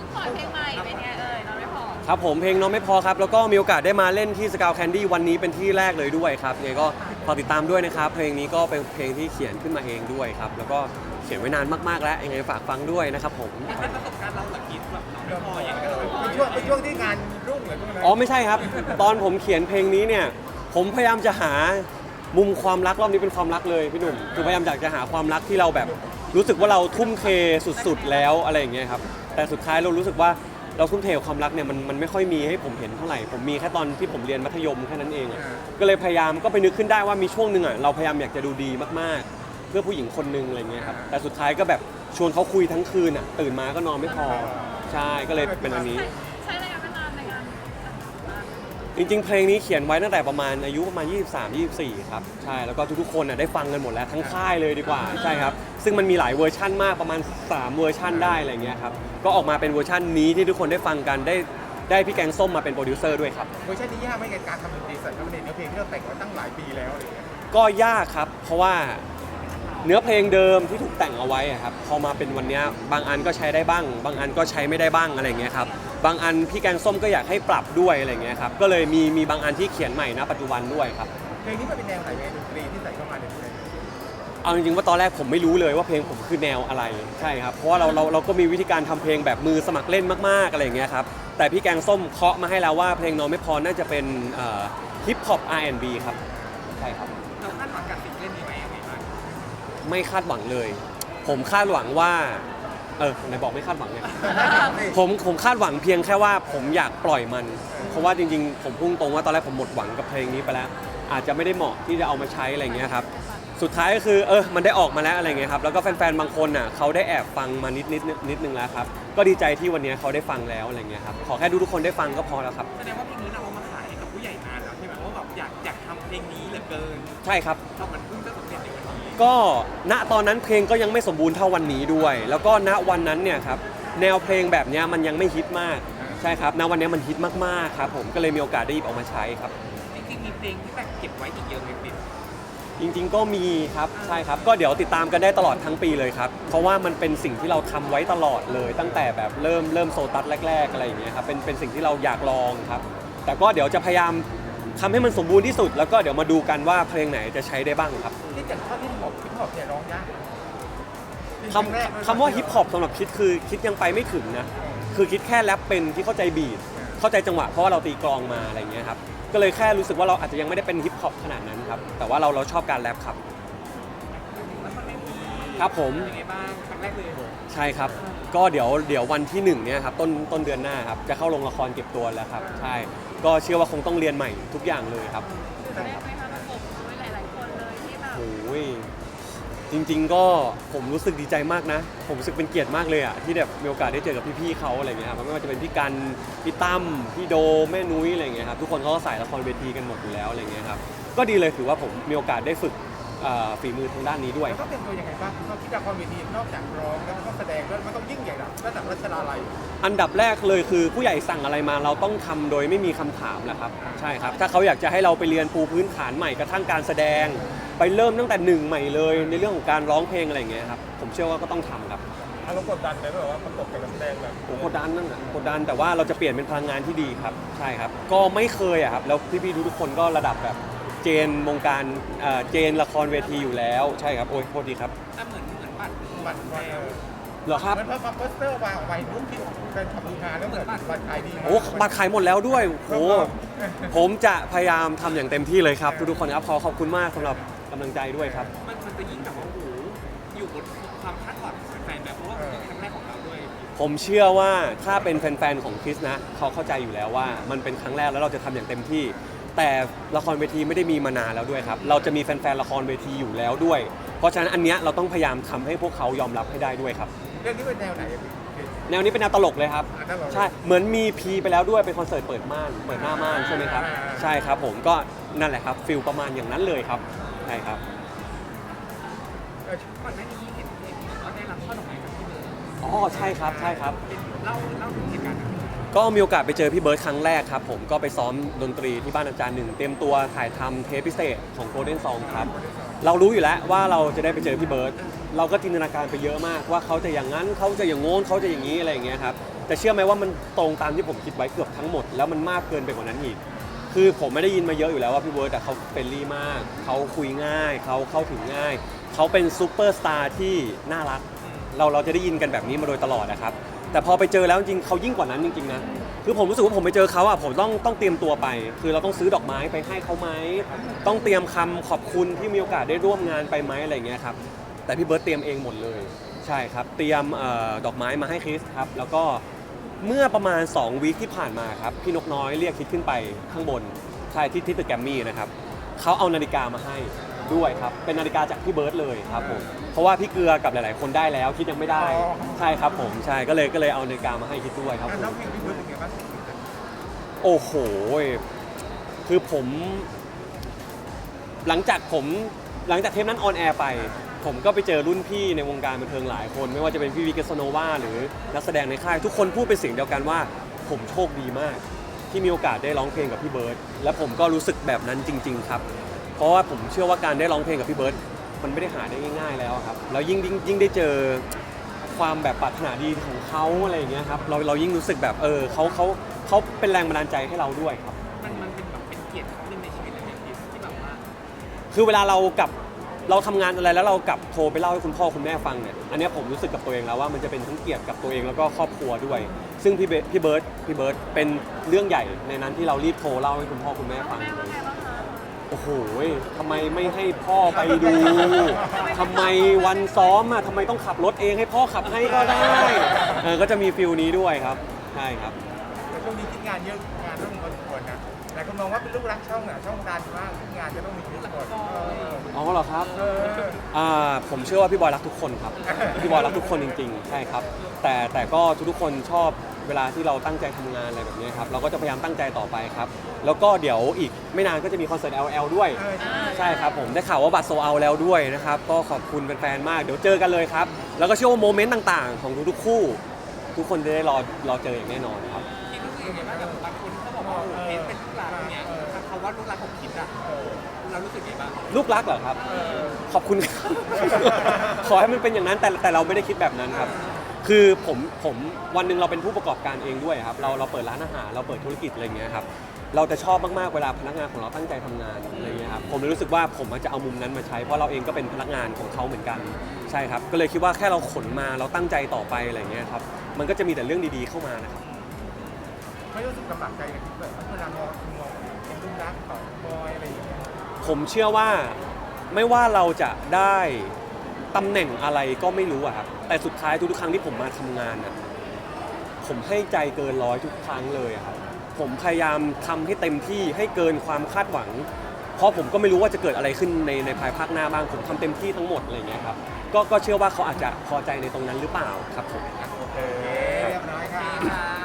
พิ่งปล่อยเพลงใหม่เป็นไงเอ่ยนอนไม่พอครับผมเพลงน้องไม่พอครับ แล้วก็มีโอกาสได้มาเล่นที่สกาวแคนดี้วันนี้เป็นที่แรกเลยด้วยครับยังไงก็ฝากติดตามด้วยนะครับ เพลงนี้ก็เป็นเพลงที่เขียนขึ้นมาเองด้วยครับ แล้วก็เขียนไว้นานมากๆแล้วยังไงฝากฟังด้วยนะครับผม เป็นประสบการณ์เราเหรอคิดแบบน้องไม่พออย่างเงี้ยเป็นช่วงเป็นช่วงที่งานรุ่งเหรอช่วงนั้นอ๋อไม่ใช่ครับ ตอนผมเขียนเพลงนี้เนี่ย ผมพยายามจะหามุมความรักรอบนี้เป็นความรักเลยพี่หนุ่มคือพยายามอยากจะหาความรักที่เราแบบ รู้สึกว่าเราทุ่มเทสุดๆแล้วอะไรอย่างเงี้ยครับ แต่สุดท้ายเรารู้สึกว่าเราทุ่มเทกับความรักเนี่ยมันมันไม่ค่อยมีให้ผมเห็นเท่าไหร่ ผมมีแค่ตอนที่ผมเรียนมัธยมแค่นั้นเองอะก็เลยพยายามก็ไปนึกขึ้นได้ว่ามีช่วงหนึ่งอะเราพยายามอยากจะดูดีมากๆ เพื่อผู้หญิงคนหนึงอะไรเงี้ยครับแต่สุดท้ายก็แบบชวนเขาคุยทั้งคืนอะตื่นมาก็นอนไม่พอใช่ก็เลยเป็นอันนี้ จริง ๆ เพลงนี้เขียนไว้ตั้งแต่ประมาณอายุประมาณ 23 24 ครับ ใช่ แล้วก็ทุกๆ คนน่ะได้ฟังกันหมดแล้วทั้งค่ายเลยดีกว่า ใช่ครับ ซึ่งมันมีหลายเวอร์ชั่นมากประมาณ 3 เวอร์ชั่นได้อะไรเงี้ยครับ ก็ออกมาเป็นเวอร์ชั่นนี้ที่ทุกคนได้ฟังกันได้ได้พี่แกงส้มมาเป็นโปรดิวเซอร์ด้วยครับ เวอร์ชันนี้ยากไหมในการทำดนตรีใส่เข้าไปในเนื้อเพลงที่เราแต่งไว้ตั้งหลายปีแล้วอะไรอย่างเงี้ยก็ยากครับ เพราะว่า เนื้อเพลงเดิมที่ถูกแต่งเอาไว้อะครับพอมาเป็นวันเนี้ยบางอันก็ใช้ได้บ้าง บางอันก็ใช้ไม่ได้บ้างอะไรเงี้ยครับบางอันพี่แกงส้มก็อยากให้ปรับด้วยอะไรเงี้ยครับก็เลยมีมีบางอันที่เขียนใหม่ณปัจจุบันด้วยครับ เพลงนี้มันเป็นแนวไหนในดนตรีที่ใส่เข้ามาในเพลงเอาจริงๆว่าตอนแรกผมไม่รู้เลยว่าเพลงผมคือแนวอะไรใช่ครับเพราะว่าเราเราเราก็มีวิธีการทำเพลงแบบมือสมัครเล่นมากๆอะไรอย่างเงี้ยครับแต่พี่แกงส้มเคาะมาให้แล้วว่าเพลงน้องไม่พอน่าจะเป็นฮิปฮอป R&B ครับใช่ครับ ไม่คาดหวังเลย ผมคาดหวังว่า เออไหนบอกไม่คาดหวังไง ผมผมคาดหวังเพียงแค่ว่าผมอยากปล่อยมัน เพราะว่าจริงๆ ผมพุ่งตรงว่าตอนแรกผมหมดหวังกับเพลงนี้ไปแล้ว อาจจะไม่ได้เหมาะที่จะเอามาใช้อะไรอย่างเงี้ยครับ สุดท้ายก็คือเออมันได้ออกมาแล้วอะไรเงี้ยครับ แล้วก็แฟนๆ บางคนน่ะเขาได้แอบฟังมานิดนิดนิดนึงแล้วครับ ก็ดีใจที่วันนี้เขาได้ฟังแล้วอะไรเงี้ยครับ ขอแค่ทุกๆคนได้ฟังก็พอแล้วครับ แสดงว่าเพลงนี้เราเอามาขายให้กับผู้ใหญ่นานแล้วใช่ไหมว่าแบบอยากอยากทำเพลงนี้เหลือเกิน ใช่ครับ เรามันเพิ่งจะสำเร็จในวันนี้ ก็ณตอนนั้นเพลงก็ยังไม่สมบูรณ์เท่าวันนี้ด้วย แล้วก็ณวันนั้นเนี่ยครับแนวเพลงแบบเนี้ยมันยังไม่ฮิตมากใช่ครับณวันนี้มันฮิตมากๆครับผมก็เลยมีโอกาสได้หยิบออกมาใช้ครับ จริงๆมีเพลงที่แต่งเก็บไว้อีกเยอะเลยปิดจริงๆก็มีครับใช่ครับก็เดี๋ยวติดตามกันได้ตลอดทั้งปีเลยครับ เพราะว่ามันเป็นสิ่งที่เราทำไว้ตลอดเลย ตั้งแต่แบบเริ่มเริ่มโซตัสแรก ๆ อะไรอย่างเงี้ยครับเป็นเป็นสิ่งที่เราอยากลองครับ แต่ก็เดี๋ยวจะพยายาม ทำให้มันสมบูรณ์ที่สุด แล้วก็เดี๋ยวมาดูกันว่าเพลงไหนจะใช้ได้บ้างครับที่จากท่อนที่บอกฮิปฮอปเนี่ยร้องยากคำคำว่าฮิปฮอปสำหรับคิดคือคิดยังไปไม่ถึงนะ คือคิดแค่แรปเป็นที่เข้าใจบีทเข้าใจจังหวะเพราะว่าเราตีกลองมาอะไรอย่างเงี้ยครับก็เลยแค่รู้สึกว่าเราอาจจะยังไม่ได้เป็นฮิปฮอปขนาดนั้นครับแต่ว่าเราเราชอบการแรปครับแล้วมันไม่มี ครับผม ยังไงบ้างครั้งแรกเลยใช่ครับ ก็เดี๋ยวเดี๋ยววันที่หนึ่งเนี่ยครับต้นต้นเดือนหน้าครับจะเข้าโรงละครเก็บตัวแล้วครับ ใช่ ก็เชื่อว่าคงต้องเรียนใหม่ทุกอย่างเลยครับได้ไหมคะประกบด้วยหลาย ๆ คนเลยที่แบบโอ้ยจริง ๆ ก็ผมรู้สึกดีใจมากนะ ผมรู้สึกเป็นเกียรติมากเลยอะที่แบบมีโอกาสได้เจอกับพี่ๆเขาอะไรเงี้ยครับไม่ว่าจะเป็นพี่กันพี่ตั้มพี่โดแม่นุ้ยอะไรเงี้ยครับทุกคนเขาก็สายละครเวทีกันหมดอยู่แล้วอะไรเงี้ยครับก็ดีเลยถือว่าผมมีโอกาสได้ฝึก เอ่อฝีมือทางด้านนี้ด้วยมันต้องเตรียมตัวยังไงบ้างเขาคิดละครเวทีนอกจากร้องแล้วมันต้องแสดงด้วยมันต้องยิ่งใหญ่ระดับรัชดาลัยอันดับแรกเลยคือผู้ใหญ่สั่งอะไรมาเราต้องทำโดยไม่มีคำถามแหละครับ ใช่ครับ ถ้าเขาอยากจะให้เราไปเรียนปูพื้นฐานใหม่กระทั่งการแสดง ไปเริ่มตั้งแต่หนึ่งใหม่เลย ในเรื่องของการร้องเพลงอะไรอย่างเงี้ยครับผมเชื่อว่าก็ต้องทำครับ อารมณ์กดดันไหมแบบว่าประกบกับนักแสดงแบบโอ้กดดันนั่นน่ะกดดันแต่ว่าเราจะเปลี่ยนเป็นพลังงานที่ดีครับ ใช่ครับ ก็ไม่เคยอะครับ แล้วพี่ๆทุกๆคนก็ระดับแบบ เจนวงการเอ่อเจนละครเวทีอยู่แล้ว ใช่ครับโอ้ยโทษดีครับแต่เหมือนเหมือนบัตรบัตรแนวเหรอครับมันพอโปสเตอร์วางออกไปรูปที่เป็นทำดูงานแล้วเหมือนบัตรขายดีมากโอ้บัตรขายหมดแล้วด้วยโอ้ผมจะพยายามทำอย่างเต็มที่เลยครับ ทุกๆคนครับขอขอบคุณมากสำหรับกำลังใจด้วยครับ มันมันจะยิ่งแบบว่าโอ้โหอยู่บนความคาดหวังของแฟนๆแบบเพราะว่ามันเป็นครั้งแรกของเราด้วยผมเชื่อว่าถ้าเป็นแฟนๆของคริสนะ เขาเข้าใจอยู่แล้วว่ามันเป็นครั้งแรกแล้วเราจะทำอย่างเต็มที่ แต่ละครเวทีไม่ได้มีมานานแล้วด้วยครับ เราจะมีแฟนๆละครเวทีอยู่แล้วด้วย เพราะฉะนั้นอันเนี้ยเราต้องพยายามทำให้พวกเขายอมรับให้ได้ด้วยครับ เรื่องนี้เป็นแนวไหนอะพี่ แนวนี้เป็นแนวตลกเลยครับ อ่าตลกใช่ เหมือนมีพีไปแล้วด้วย เป็นคอนเสิร์ตเปิดม่าน เปิดหน้าม่านใช่ไหมครับ อ่า ใช่ครับผม ก็นั่นแหละครับฟิลประมาณอย่างนั้นเลยครับ ใช่ครับ เออก่อนหน้านี้เห็นเห็นว่าได้รับช่อดอกไม้จากพี่เบิร์ดอ๋อ ใช่ครับ ใช่ครับเล่าเล่าถึงเหตุการณ์นั้น ก็มีโอกาสไปเจอพี่เบิร์ดครั้งแรกครับ ผมก็ไปซ้อมดนตรีที่บ้านอาจารย์หนึ่งเตรียมตัวถ่ายทำเทปพิเศษของ Golden Song ครับ เรารู้อยู่แล้วว่าเราจะได้ไปเจอพี่เบิร์ดเราก็จินตนาการไปเยอะมากว่าเขาจะอย่างนั้นเขาจะอย่างโน้นเขาจะอย่างนี้อะไรอย่างเงี้ยครับแต่เชื่อไหมว่ามันตรงตามที่ผมคิดไว้เกือบทั้งหมดแล้วมันมากเกินไปกว่านั้นอีก คือผมไม่ได้ยินมาเยอะอยู่แล้วว่าพี่เบิร์ดแต่เขาเฟรนลี่มากเขาคุยง่ายเขาเข้าถึงง่ายเขาเป็นซูเปอร์สตาร์ที่น่ารักเราเราจะได้ยินกันแบบนี้มาโดยตลอดนะครับ แต่พอไปเจอแล้วจริงๆเขายิ่งกว่านั้นจริงๆนะคือผมรู้สึกว่าผมไปเจอเขาอะผมต้องต้องเตรียมตัวไป คือเราต้องซื้อดอกไม้ไปให้เขาไหมต้องเตรียมคำขอบคุณที่มีโอกาสได้ร่วมงานไปไหมอะไรอย่างเงี้ยครับแต่พี่เบิร์ตเตรียมเองหมดเลย ใช่ครับ เตรียมเออดอกไม้มาให้คริสครับ แล้วก็เมื่อประมาณ 2 วีคที่ผ่านมาครับ พี่นกน้อยเรียกคริสขึ้นไปข้างบนใช่ที่ที่ตึกแกรมมี่นะครับเขาเอานาฬิกามาให้ ด้วยครับ เป็นนาฬิกาจากพี่เบิร์ตเลยครับผม เพราะว่าพี่เกลือกับหลาย ๆ คนได้แล้วคิดยังไม่ได้ อ๋อ ใช่ครับผม ใช่ ก็เลยก็เลยเอานาฬิกามาให้คิดด้วยครับอะผมน้องเพลงพี่เบิร์ดเป็นไงบ้างโอ้โห คือผม หลังจากผมหลังจากเทปนั้นออนแอร์ไป ผมก็ไปเจอรุ่นพี่ในวงการบันเทิงหลายคน ไม่ว่าจะเป็นพี่วิกเกสโนวาหรือนักแสดงในค่าย ทุกคนพูดเป็นเสียงเดียวกันว่า ผมโชคดีมาก ที่มีโอกาสได้ร้องเพลงกับพี่เบิร์ตและผมก็รู้สึกแบบนั้นจริง ๆ ครับ เพราะว่าผมเชื่อว่าการได้ร้องเพลงกับพี่เบิร์ตมันไม่ได้หาได้ง่าย ๆ แล้วครับ แล้วยิ่งยิ่งยิ่งได้เจอความแบบปรารถนาดีของเขาอะไรอย่างเงี้ยครับ เราเรายิ่งรู้สึกแบบเออเขาเขาเขาเป็นแรงบันดาลใจให้เราด้วยครับ มันมันเป็นแบบเป็นเกียรติครั้งหนึ่งในชีวิตเลยเนี่ยที่แบบว่าคือเวลาเรากลับเราทำงานอะไรแล้วเรากลับโทรไปเล่าให้คุณพ่อคุณแม่ฟังเนี่ย อันเนี้ยผมรู้สึกกับตัวเองแล้วว่ามันจะเป็นทั้งเกียรติกับตัวเองแล้วก็ครอบครัวด้วย ซึ่งพี่เบพี่เบิร์ดพี่เบิร์ดเป็นเรื่องใหญ่ในนั้นที่เรารีบโทรเล่าให้คุณพ่อคุณแม่ฟัง แม่ว่าไงบ้างคะ โอ้โหทำไมไม่ให้พ่อไปดู ทำไมวันซ้อมอะทำไมต้องขับรถเองให้พ่อขับให้ก็ได้เออก็จะมีฟิลนี้ด้วยครับ ใช่ครับ แต่ช่วงนี้คิดงานเยอะงานเริ่มพอสมควรนะ หลายคนมองว่าเป็นลูกรักช่องอะช่องดันมากงานจะต้องมีเยอะก่อนเอออ๋อเหรอครับ เออ อ่าผมเชื่อว่าพี่บอยรักทุกคนครับ พี่บอยรักทุกคนจริงๆ ใช่ครับ แต่แต่ก็ทุกๆคนชอบเวลาที่เราตั้งใจทำงานอะไรแบบนี้ครับ เราก็จะพยายามตั้งใจต่อไปครับ แล้วก็เดี๋ยวอีกไม่นานก็จะมีคอนเสิร์ต LL ด้วย เออใช่ใช่ครับผมได้ข่าวว่าบัตรโซเอาแล้วด้วยนะครับ ก็ขอบคุณแฟนๆมาก เดี๋ยวเจอกันเลยครับ แล้วก็เชื่อว่าโมเมนต์ต่างๆ ของทุกๆคู่ ทุกคนจะได้รอรอเจออย่างแน่นอนครับคิดรู้สึ กยังไงบ้างกับบางคนเขาบอกว่าโอ้โหเห็นเป็นลูกหลานอย่างเงี้ยคำว่าลูกหลานของคิดอะเออเรารู้สึกยังไงบ้างลูกรักเหรอครับเออขอบคุณครับ ขอให้มันเป็นอย่างนั้นแต่แต่เราไม่ได้คิดแบบนั้นครับ คือผมผมวันหนึ่งเราเป็นผู้ประกอบการเองด้วยครับ เราเราเปิดร้านอาหารเราเปิดธุรกิจอะไรอย่างเงี้ยครับ เราจะชอบมากๆเวลาพนักงานของเราตั้งใจทำงานอะไรเงี้ยครับ ผมเลยรู้สึกว่าผมอาจจะเอามุมนั้นมาใช้เพราะเราเองก็เป็นพนักงานของเขาเหมือนกันใช่ครับ ก็เลยคิดว่าแค่เราขนมาเราตั้งใจต่อไปอะไรเงี้ยครับ มันก็จะมีแต่เรื่องดีๆเข้ามานะครับ ไม่รู้สึกลำบากใจเลยที่แบบเวลามองมองเป็นลูกรักของบอยอะไรอย่างเงี้ยผมเชื่อว่าไม่ว่าเราจะได้ตำแหน่งอะไรก็ไม่รู้อะครับแต่สุดท้ายทุกๆครั้งที่ผมมาทำงานอะผมให้ใจเกินร้อยทุกครั้งเลยอะครับผมพยายามทำให้เต็มที่ให้เกินความคาดหวัง เพราะผมก็ไม่รู้ว่าจะเกิดอะไรขึ้นในในภายภาคหน้าบ้างผมทำเต็มที่ทั้งหมดอะไรอย่างเงี้ยครับก็ก็เชื่อว่าเขาอาจจะพอใจในตรงนั้นหรือเปล่าครับผม โอเคเรียบร้อยค่ะ